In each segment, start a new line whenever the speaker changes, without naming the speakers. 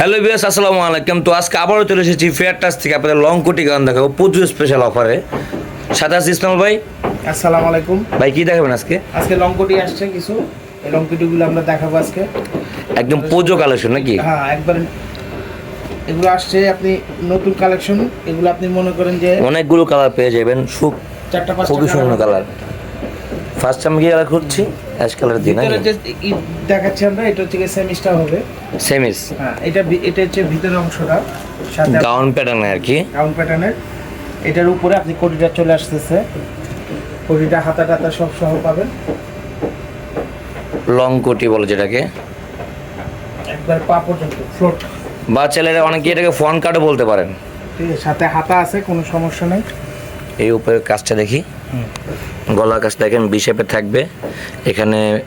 Hello বিয়াস আসসালামু আলাইকুম। তো আজকে আবারও চলে এসেছি ফেয়ার টাচ থেকে আপনাদের লং কোটি গান দেখাবো। প্রচুর স্পেশাল অফারে সাদা ইসলাম ভাই।
আসসালামু আলাইকুম।
ভাই কি দেখাবেন আজকে?
আজকে লংকটি আসছে কিছু। এই লংকটিগুলো আমরা দেখাবো আজকে।
একদম পুজো কালেকশন নাকি?
হ্যাঁ একবার এগুলো আসছে আপনি নতুন কালেকশন এগুলো আপনি মনে করেন যে
অনেকগুলো কালার পেয়ে যাবেন। খুব
চারটা পাঁচটা
খুবই সুন্দর কালার ফার্স্ট আমি কালার করছি অ্যাশ কালার
যে দেখাচ্ছি আমরা এটা হচ্ছে সেমিস্টা হবে।
সেমিস
হ্যাঁ এটা এটা হচ্ছে ভিতরের অংশটা সাথে
গাউন প্যাটার্ন আর কি।
রাউন্ড প্যাটার্নের এটার উপরে আপনি কোটিটা চলে আসতেছে। কোটিটা হাতা টাতা সব সহ পাবেন।
লং কোটি বলে যেটাকে।
একবার পা পর্যন্ত ফ্লোট
বা ছেলেরা অনেকে এটাকে ফ্রন্ট কাটও বলতে পারেন।
ঠিক আছে সাথে হাতা আছে কোনো সমস্যা নেই।
এই উপরে কাজটা দেখি। গলার কাজ দেখেন বিশেপে থাকবে। এখানে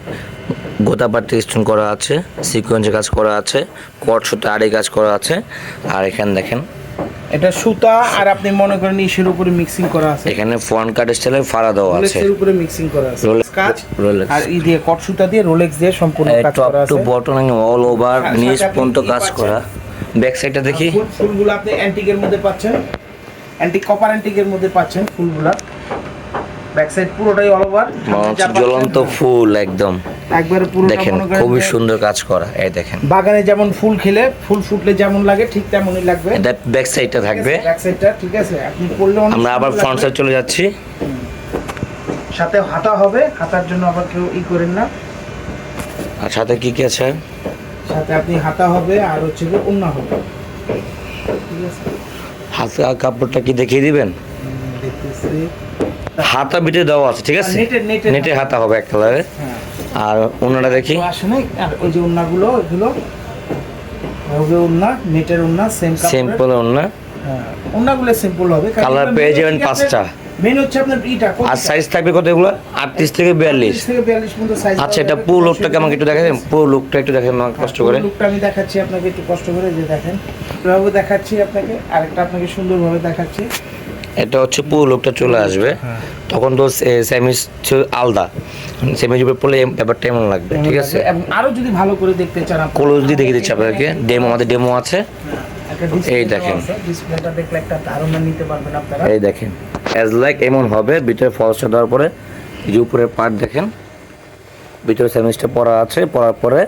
গোতাপাটি স্টোন করা আছে সিকোয়েন্সের কাজ করা আছে কট সুতা আড়ি কাজ করা আছে আর এখানে দেখেন।
এটা সুতা আর আপনি মনে করেন ইসের উপরে মিক্সিং করা আছে।
এখানে ফ্রন্ট কাট স্টাইলে ফাড়া দেওয়া আছে।
রোলেক্সের উপরে মিক্সিং করা আছে।
Rolex-
কাজ
Rolex।
আর ই দিয়ে কট সুতা দিয়ে রোলেক্স দিয়ে সম্পূর্ণ কাজ করা আছে।
Top to bottom all over নিচ পর্যন্ত কাজ করা। ব্যাক সাইডটা দেখি।
ফুল ফুলগুলো আপনি অ্যান্টিকের মধ্যে পাচ্ছেন। অ্যান্টিক কপার অ্যান্টিকের মধ্যে পাচ্ছেন ফুলগুলা। ব্যাক সাইড পুরোটাই অল ওভার
জ্বলন্ত ফুল একদম।
একবারে পুরোটা
দেখেন খুবই সুন্দর কাজ করা এই দেখেন।
বাগানে যেমন ফুল খেলে ফুল ফুটলে যেমন লাগে ঠিক তেমনই লাগবে।
এটা ব্যাক সাইডটা থাকবে।
ব্যাক সাইডটা ঠিক আছে। আপনি পড়লে
আমরা আবার ফ্রন্ট সাইড চলে যাচ্ছি।
সাথে হাতা হবে হাতার জন্য আবার কেউ ই করেন না।
আর সাথে কি কি আছে?
সাথে আপনি হাতা হবে আর হচ্ছে কি উন্না হবে। ঠিক আছে?
হাতে কাপড়টা কি দেখিয়ে দিবেন? হাতা বিটে দেওয়া আছে ঠিক আছে? নেটে হাতা। হবে এক কালারে।
হ্যাঁ।
আর ওনাটা দেখি।
তো আসে নাই আর ওই যে হবে নেটের সেম
সিম্পল ওনা
ওনাগুলো সিম্পল হবে
কালার পেয়ে যাবেন পাঁচটা।
মেন হচ্ছে আপনার ইটা
আর সাইজ থাকবে কত এগুলো? আটত্রিশ থেকে বিয়াল্লিশ।
থেকে 42 পর্যন্ত সাইজ
আচ্ছা এটা পুরো লুকটাকে আমাকে একটু দেখাবেন? পুরো লুকটা একটু দেখেন আমাকে কষ্ট করে।
লুকটা আমি দেখাচ্ছি আপনাকে একটু কষ্ট করে যে দেখেন। এভাবে দেখাচ্ছি আপনাকে আরেকটা আপনাকে সুন্দরভাবে দেখাচ্ছি।
এটা হচ্ছে পুরো লুকটা চলে আসবে।
হ্যাঁ।
তখন তো সেমিস আলাদা। সেমিজ উপরে পড়লে ব্যাপারটা এমন লাগবে ঠিক আছে?
আরও যদি ভালো করে দেখতে চান
ক্লোজ দিয়ে দেখিয়ে দিচ্ছি আপনাদেরকে ডেমো আমাদের ডেমো আছে। এই দেখেন।
ডিসপ্লেটা দেখলে একটা ধারণা নিতে পারবেন আপনারা।
এই দেখেন। অ্যাজ লাইক এমন হবে ভিতরে ফলসটা দেওয়ার পরে যে উপরের পার্ট দেখেন ভিতরে সেমিসটা পরা আছে পরার পরে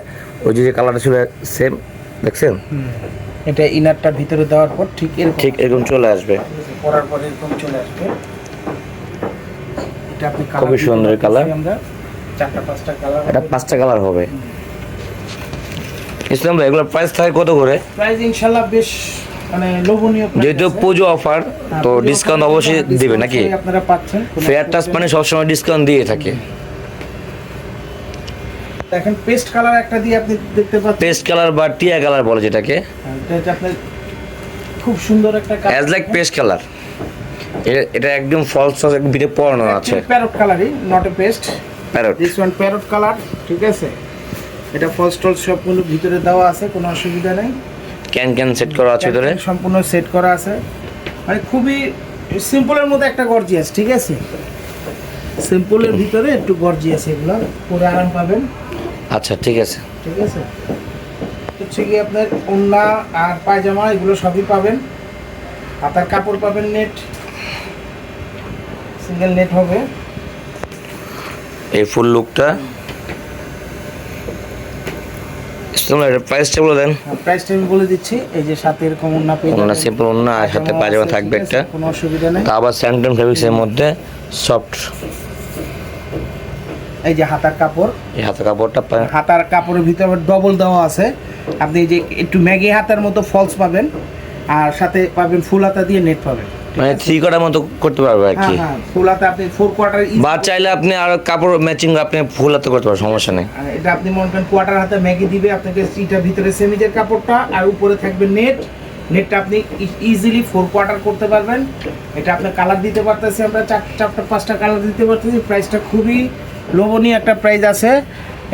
ওই যে কালারটা ছিল সেম দেখছেন?
এটা ইনারটা ভিতরে দেওয়ার পর ঠিক এরকম
ঠিক এরকম চলে আসবে।
পরার পর এরকম চলে আসবে। এটা আপনি
খুবই সুন্দর।
আমরা। চারটা পাঁচটা কালার
এটা পাঁচটা কালার হবে। ইসলাম ভাই এগুলোর প্রাইস থাকে কত করে?
প্রাইস ইনশাআল্লাহ বেশ মানে লোভনীয়
যেহেতু পুজো অফার
হ্যাঁ,
তো ডিসকাউন্ট অবশ্যই দিবে নাকি?
আপনারা পাচ্ছেন
ফেয়ার টাচ মানে সবসময় ডিসকাউন্ট দিয়ে থাকে।
দেখেন পেস্ট কালার একটা দিয়ে আপনি দেখতে পাচ্ছেন।
পেস্ট কালার বা টিয়া কালার বলে যেটাকে।
হ্যাঁ, এটা হচ্ছে আপনার খুব সুন্দর একটা
অ্যাজ লাইক পেস্ট কালার এটা একদম ফলস পড়ানো আছে।
প্যারট কালারই not a paste
parrot
this one parrot colour ঠিক আছে? এটা ফলস সবগুলো ভিতরে দেওয়া আছে কোনো অসুবিধা নেই।
ক্যান ক্যান সেট করা আছে ভিতরে
সম্পূর্ণ সেট করা আছে। মানে খুবই সিম্পলের মধ্যে একটা গর্জিয়াস ঠিক আছে? সিম্পলের ভিতরে একটু গর্জিয়াস এগুলো পরে আরাম পাবেন।
আচ্ছা ঠিক আছে।
ঠিক আছে? হচ্ছে কি আপনার ওন্না আর পায়জামা এগুলো সবই পাবেন। হাতার কাপড় পাবেন নেট সিঙ্গেল নেট হবে।
এই ফুল লুকটা প্রাইসটা বলে দেন।
প্রাইসটা আমি বলে দিচ্ছি। এই যে সাথে এরকম ওন্না পেয়ে
ওনা
যাবেন।
সিম্পল ওনা আর সাথে পাজামা থাকবে একটা।
কোনো অসুবিধা নেই।
তা আবার ফেব্রিক্সের মধ্যে সফট
এই যে হাতার কাপড়।
এই হাতে কাপড়টা
হাতার কাপড়ের ভিতরে ডবল দেওয়া আছে। আপনি এই যে একটু ম্যাগি হাতার মতো ফলস পাবেন। আর সাথে পাবেন ফুল হাতা দিয়ে নেট পাবেন।
মানে থ্রি কটার মতো করতে পারবে আর
হ্যাঁ
কি।
হ্যাঁ ফুল হাতা আপনি ফোর কোয়ার্টার
বা চাইলে আপনি আর কাপড় ম্যাচিং আপনি ফুল হাতে করতে পারবেন সমস্যা নেই।
এটা আপনি মনে করেন কোয়ার্টার হাতে ম্যাগি দিবে আপনাকে এটার ভিতরে সেমিজের কাপড়টা আর উপরে থাকবে নেট নেটটা আপনি ইজিলি ফোর কোয়ার্টার করতে পারবেন। এটা আপনার কালার দিতে পারতেছি আমরা চার চারটা পাঁচটা কালার দিতে পারতেছি। প্রাইসটা খুবই লোভনীয় একটা প্রাইস আছে।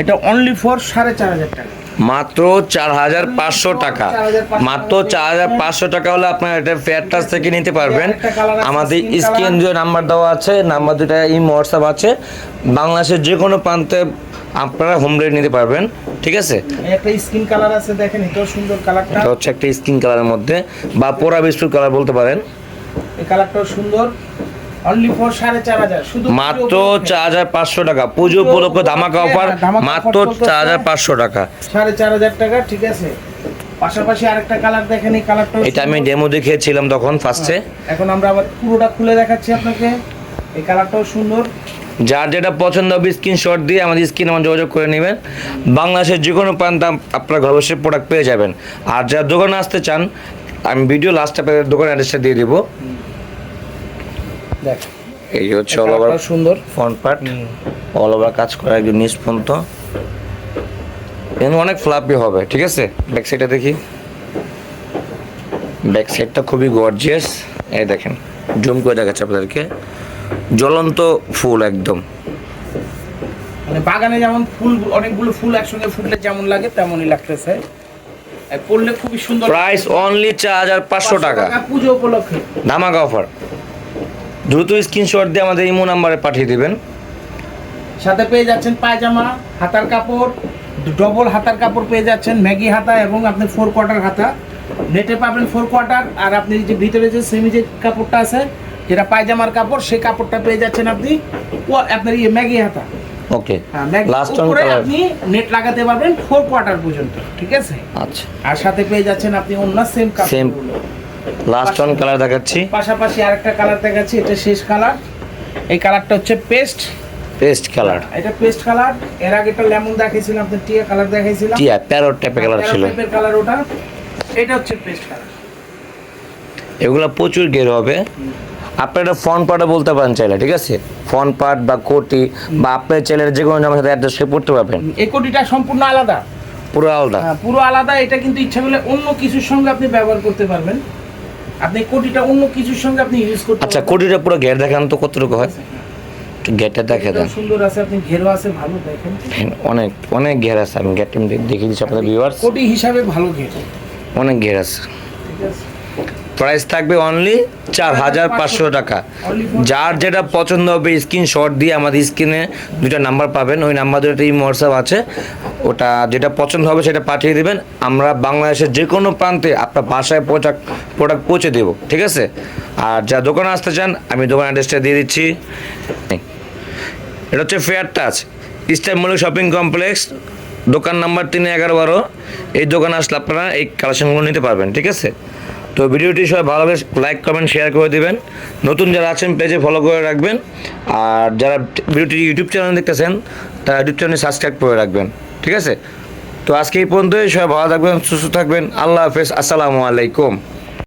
এটা অনলি ফর সাড়ে চার হাজার টাকা।
মাত্র চার হাজার পাঁচশো টাকা। মাত্র চার হাজার পাঁচশো টাকা হলে আপনার এটা ফেয়ার টাচ থেকে নিতে পারবেন। আমাদের স্ক্রিন যে নাম্বার দেওয়া আছে নাম্বার দুটা ইম হোয়াটসঅ্যাপ আছে। বাংলাদেশের যে কোনো প্রান্তে আপনারা হোম রেট নিতে পারবেন ঠিক আছে?
একটা স্কিন কালার আছে দেখেন এটাও সুন্দর কালারটা
এটা হচ্ছে একটা স্কিন কালারের মধ্যে বা পোড়া বিস্কুট কালার বলতে পারেন।
এই কালারটাও সুন্দর।
মাত্র চার হাজার পাঁচশো টাকা। পুজো উপলক্ষে ধামাকা অফার
হ্যাঁ,
মাত্র চার হাজার পাঁচশো টাকা।
সাড়ে চার হাজার টাকা ঠিক আছে। পাশাপাশি আরেকটা কালার দেখেন এই কালারটা
এটা আমি ডেমো দেখিয়েছিলাম তখন ফার্স্টে
এখন আমরা আবার পুরোটা খুলে দেখাচ্ছি আপনাকে। এই কালারটাও সুন্দর।
যার যেটা পছন্দ হবে স্ক্রিনশট দিয়ে আমাদের স্ক্রিনে আমার যোগাযোগ করে নেবেন। বাংলাদেশের যে কোনো প্রান্তে আপনার ঘর বসে প্রোডাক্ট পেয়ে যাবেন। আর যারা দোকানে আসতে চান আমি ভিডিও লাস্টে আপনাদের দোকান অ্যাড্রেসটা দিয়ে দিব।
দেখ।
এই হচ্ছে অল ওভার
সুন্দর।
ফ্রন্ট পার্ট অল ওভার কাজ করা একদম নিচ পর্যন্ত। কিন্তু অনেক ফ্লাপি হবে ঠিক আছে? ব্যাক সাইডটা দেখি। ব্যাক সাইডটা খুবই গর্জিয়াস এই দেখেন জুম করে দেখাচ্ছে আপনাদেরকে। জ্বলন্ত ফুল একদম।
মানে বাগানে যেমন ফুল অনেকগুলো ফুল একসঙ্গে ফুটলে যেমন লাগে তেমনই লাগতেছে। পড়লে খুবই সুন্দর
প্রাইস অনলি চার হাজার পাঁচশো টাকা।
পুজো উপলক্ষে।
ধামাকা অফার দ্রুত স্ক্রিনশট দিয়ে আমাদের ইমো নাম্বারে পাঠিয়ে দিবেন।
সাথে পেয়ে যাচ্ছেন পায়জামা হাতার কাপড় ডবল হাতার কাপড় পেয়ে যাচ্ছেন ম্যাগি হাতা এবং আপনি ফোর কোয়ার্টার হাতা। নেটে পাবেন ফোর কোয়ার্টার আর আপনি যে ভিতরে যে সেমি যে কাপড়টা আছে যেটা পায়জামার কাপড় সেই কাপড়টা পেয়ে যাচ্ছেন আপনি আপনার ইয়ে ম্যাগি হাতা।
ওকে লাস্ট অন কালার
আপনি নেট লাগাতে পারবেন ফোর কোয়ার্টার পর্যন্ত ঠিক আছে?
আচ্ছা।
আর সাথে পেয়ে যাচ্ছেন আপনি অন্য সেম কাপড়
Same। লাস্ট অন কালার দেখাচ্ছি।
পাশাপাশি আরেকটা কালার দেখাচ্ছি এটা শেষ কালার এই কালারটা হচ্ছে পেস্ট
পেস্ট কালার
এটা পেস্ট কালারের আগে একটা লেমন দেখাইছিলাম আপনি টিয়া কালার দেখাইছিলাম।
টিয়া প্যারট টাইপের কালার ছিল।
কালার ওটা। এটা হচ্ছে পেস্ট কালার
এগুলো প্রচুর গের হবে। আপনি একটা ফ্রন্ট পার্টও বলতে পারেন চাইলে ঠিক আছে? ফ্রন্ট পার্ট বা কোটি বা আপনার চাইলে যে কোনো জামার সাথে অ্যাডজাস্ট করে পড়তে পারবেন।
এই কোটিটা সম্পূর্ণ আলাদা।
পুরো আলাদা।
হ্যাঁ, পুরো আলাদা। এটা কিন্তু ইচ্ছা করলে অন্য কিছুর সঙ্গে আপনি ব্যবহার করতে পারবেন। আপনি কোটিটা অন্য কিছুর সঙ্গে আপনি ইউজ করতে
আচ্ছা কোটিটা পুরো ঘের দেখান তো কতটুকু হয়? ঘেরটা দেখে দেন।
সুন্দর আছে আপনি ঘেরো আছে ভালো দেখেন।
অনেক অনেক ঘের আছে আমি ঘেরটা দেখিয়ে দিচ্ছি আপনাদের ভিউয়ার্স
কোটি হিসাবে ভালো ঘের।
অনেক ঘের আছে। প্রাইস থাকবে অনলি চার হাজার পাঁচশো টাকা। যার যেটা পছন্দ হবে স্ক্রিনশট দিয়ে আমাদের স্ক্রিনে দুইটা নাম্বার পাবেন। ওই নাম্বার দুটো হোয়াটসঅ্যাপ আছে। ওটা যেটা পছন্দ হবে সেটা পাঠিয়ে দেবেন। আমরা বাংলাদেশের যে কোনো প্রান্তে আপনার বাসায় প্রোডাক্ট প্রোডাক্ট পৌঁছে দেবো, ঠিক আছে? আর যা দোকানে আসতে চান, আমি দোকান অ্যাড্রেসটা দিয়ে দিচ্ছি। এটা হচ্ছে fair touch Easter Mallick shopping complex দোকান নাম্বার তিন, এগারো, বারো। এই দোকানে আসলে আপনারা এই কালেকশনগুলো নিতে পারবেন, ঠিক আছে? তো ভিডিওটি সবাই ভালো লাগে লাইক কমেন্ট শেয়ার করে দিবেন। নতুন যারা আছেন পেজে ফলো করে রাখবেন। আর যারা ভিডিওটি ইউটিউব চ্যানেল দেখতেছেন, তারা ইউটিউব চ্যানেল সাবস্ক্রাইব করে রাখবেন। ঠিক আছে? তো আজকে এই পর্যন্তই, সবাই ভালো থাকবেন, সুস্থ থাকবেন, আল্লাহ হাফেজ, আসসালামু আলাইকুম।